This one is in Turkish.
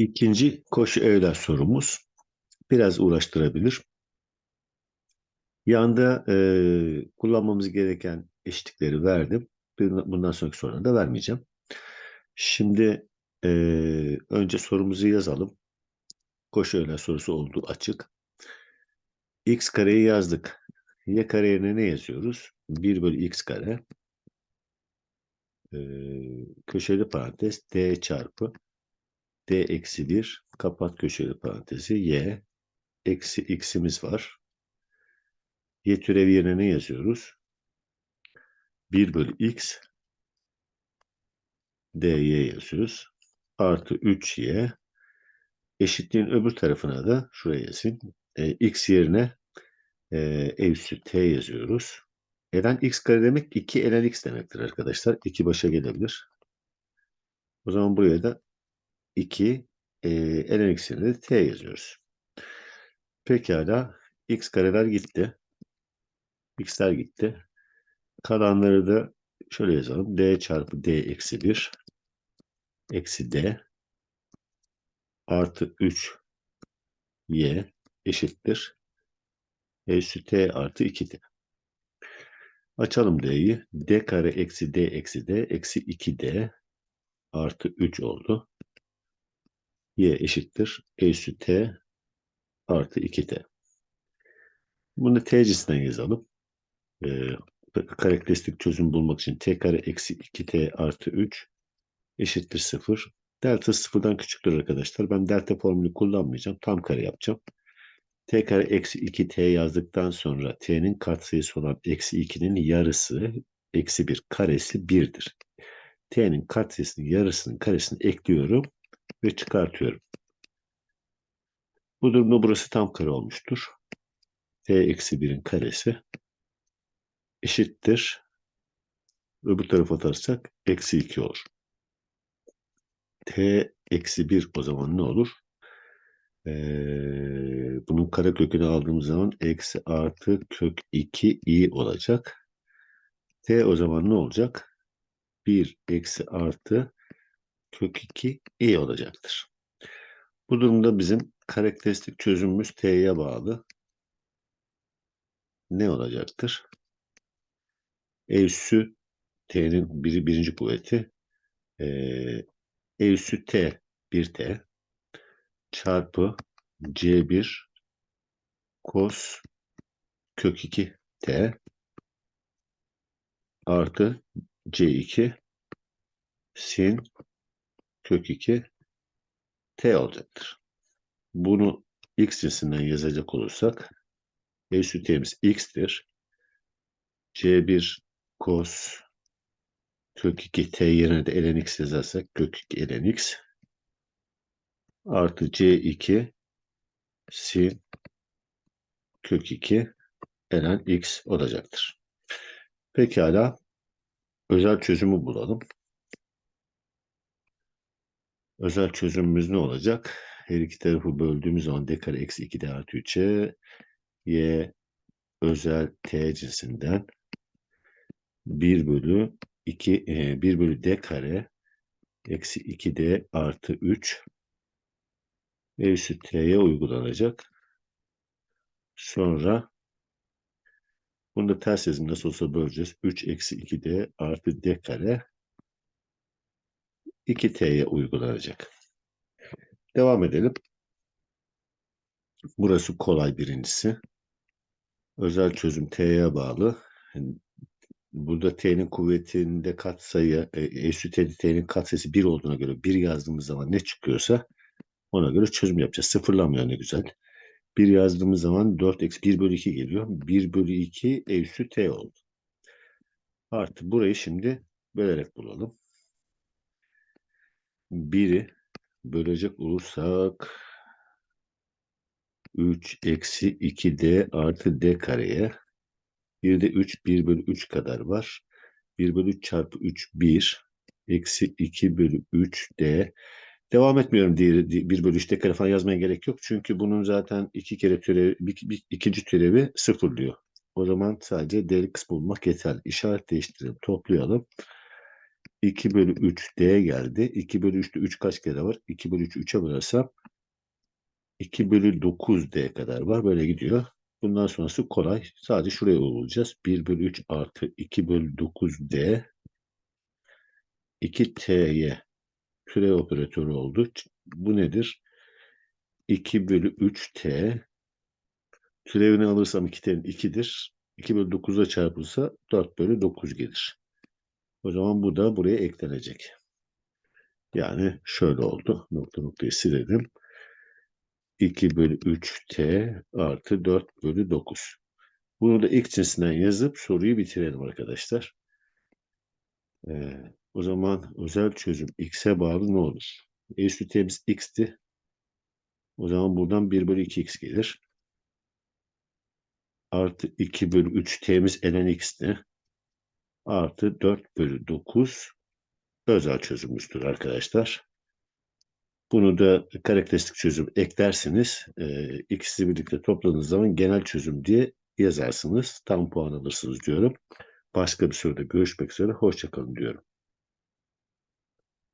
İkinci koşu evler sorumuz biraz uğraştırabilir. Yanda e, kullanmamız gereken eşitlikleri verdim. Bundan sonraki soruları da vermeyeceğim. Şimdi e, önce sorumuzu yazalım. Koşu evler sorusu olduğu açık. x kareyi yazdık. Y kare yerine ne yazıyoruz? 1 bölü x kare. E, köşeli parantez d çarpı d eksi 1 kapat köşeli parantezi y eksi x'imiz var. y türevi yerine ne yazıyoruz? 1 bölü x dy yazıyoruz. Artı 3y eşitliğin öbür tarafına da şuraya yazayım. E, x yerine e, e üstü t yazıyoruz. Ln x kare demek 2 ln x demektir arkadaşlar. 2 başa gelebilir. O zaman buraya da 2 e, ln x yerine de t yazıyoruz. Pekala x kareler gitti. x'ler gitti. Kalanları da şöyle yazalım. d çarpı d eksi 1 eksi d artı 3 y eşittir. E üstü t artı 2 d. Açalım d'yi. d kare eksi d eksi d eksi 2d artı 3 oldu. Y eşittir. E üstü t artı 2t. Bunu t cinsinden yazalım. Ee, karakteristik çözüm bulmak için t kare eksi 2t artı 3 eşittir 0. Delta sıfırdan küçüktür arkadaşlar. Ben delta formülü kullanmayacağım. Tam kare yapacağım. t kare eksi 2t yazdıktan sonra t'nin katsayısı olan eksi 2'nin yarısı eksi 1 karesi 1'dir. t'nin katsayısının yarısının karesini ekliyorum ve çıkartıyorum. Bu durumda burası tam kare olmuştur. t eksi 1'in karesi eşittir. Öbür tarafa atarsak eksi 2 olur. t eksi 1 o zaman ne olur? Ee, bunun kare kökünü aldığımız zaman eksi artı kök 2 i olacak. t o zaman ne olacak? 1 eksi artı kök 2 i olacaktır. Bu durumda bizim karakteristik çözümümüz t'ye bağlı. Ne olacaktır? E üssü t'nin biri birinci kuvveti e, e üssü t 1t çarpı c1 cos kök 2 t artı c2 sin kök 2 t olacaktır. Bunu x cinsinden yazacak olursak e üssü t'miz x'tir. c1 cos kök 2 t yerine de ln x yazarsak kök 2 ln x artı c2 sin kök 2 ln x olacaktır. Pekala özel çözümü bulalım. Özel çözümümüz ne olacak? Her iki tarafı böldüğümüz zaman d kare eksi 2 d artı 3'e y özel t cinsinden 1 bölü 2 e, 1 bölü d kare eksi 2d artı 3 e üssü t'ye uygulanacak. Sonra bunu da ters yazım nasıl olsa böleceğiz. 3 eksi 2d artı d kare 2t'ye uygulanacak. Devam edelim. Burası kolay birincisi. Özel çözüm t'ye bağlı. Burada t'nin kuvvetinde katsayı, e, eşit t'nin katsayısı 1 olduğuna göre 1 yazdığımız zaman ne çıkıyorsa ona göre çözüm yapacağız. Sıfırlanmıyor ne güzel. 1 yazdığımız zaman 4 eksi 1 bölü 2 geliyor. 1 bölü 2 e üssü t oldu. Artı burayı şimdi bölerek bulalım. 1'i bölecek olursak 3 eksi 2d artı d kareye bir de 3 1 bölü 3 kadar var. 1 bölü 3 çarpı 3 1 eksi 2 bölü 3 d Devam etmiyorum diğeri 1 bölü 3 kare falan yazmaya gerek yok. Çünkü bunun zaten iki kere türevi, bir, bir, ikinci türevi sıfırlıyor. O zaman sadece değerli kısmı bulmak yeterli. İşaret değiştirelim, toplayalım. 2 bölü 3 D geldi. 2 bölü 3'te 3 kaç kere var? 2 bölü 3'ü 3'e bölersem 2 bölü 9 D kadar var. Böyle gidiyor. Bundan sonrası kolay. Sadece şuraya uygulayacağız. 1 bölü 3 artı 2 bölü 9 D 2 T'ye küre operatörü oldu. Bu nedir? 2 bölü 3 T türevini alırsam 2T'nin 2'dir. 2 bölü 9'a çarpılsa 4 bölü 9 gelir. O zaman bu da buraya eklenecek. Yani şöyle oldu. Nokta noktayı silelim. 2 bölü 3t artı 4 bölü 9. Bunu da ilk cinsinden yazıp soruyu bitirelim arkadaşlar. Ee, o zaman özel çözüm x'e bağlı ne olur? E üstü t'miz x'ti. O zaman buradan 1 bölü 2x gelir. Artı 2 bölü 3 t'miz ln x'ti. Artı 4 bölü 9 özel çözümümüzdür arkadaşlar. Bunu da karakteristik çözüm eklersiniz. E, ikisi birlikte topladığınız zaman genel çözüm diye yazarsınız. Tam puan alırsınız diyorum. Başka bir soruda görüşmek üzere. Hoşçakalın diyorum.